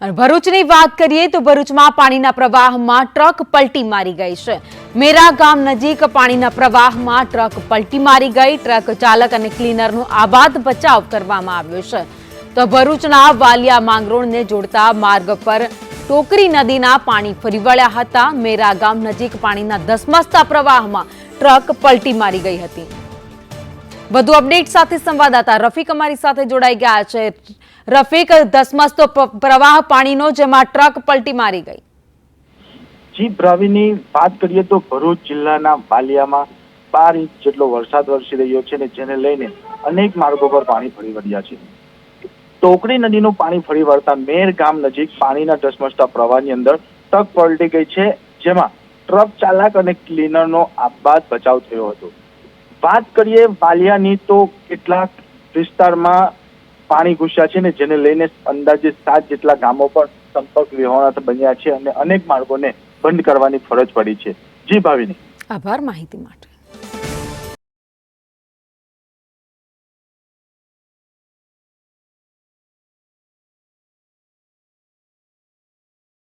અને ભરૂચની વાત કરીએ તો ભરૂચમાં પાણીના પ્રવાહમાં ટ્રક પલટી મારી ગઈ છે. મેરા ગામ નજીક પાણીના પ્રવાહમાં ટ્રક પલટી મારી ગઈ. ટ્રક ચાલક અને ક્લીનરનો આબાદ બચાવ કરવામાં આવ્યો છે. તો ભરૂચના વાલિયા માંગરોળને જોડતા માર્ગ પર ટોકરી નદીના પાણી ફરી વળ્યા હતા. મેરા ગામ નજીક પાણીના ધસમસતા પ્રવાહમાં ટ્રક પલટી મારી ગઈ હતી. વધુ અપડેટ સાથે સંવાદદાતા રફીક અમારી સાથે જોડાઈ ગયા છે. રફીક, ધસમસતો પ્રવાહ પાણીનો જેમાં ટ્રક પલટી મારી ગઈ. જી ભ્રાવીની વાત કરીએ તો ભરૂચ જિલ્લાના વાલિયામાં બાર ઇંચ જેટલો વરસાદ વરસી રહ્યો છે ને જેને લઈને અનેક માર્ગો પર પાણી ફરી વળ્યા છે. ટોકડી નદીનું પાણી ફરી વળતા મેર ગામ નજીક પાણીના ધસમસતા પ્રવાહની અંદર ટ્રક પલટી ગઈ છે, જેમાં ટ્રક ચાલક અને ક્લીનરનો આપઘાત બચાવ થયો હતો. વાત કરીએ વાલિયાની તો કેટલાક વિસ્તારમાં પાણી ઘૂસ્યા છે ને જેને લઈને અંદાજે સાત જેટલા ગામો પર સંપર્ક વિહોણા બન્યા છે અને અનેક માર્ગોને બંધ કરવાની ફરજ પડી છે. જી ભાવિની. આભાર માહિતી માટે.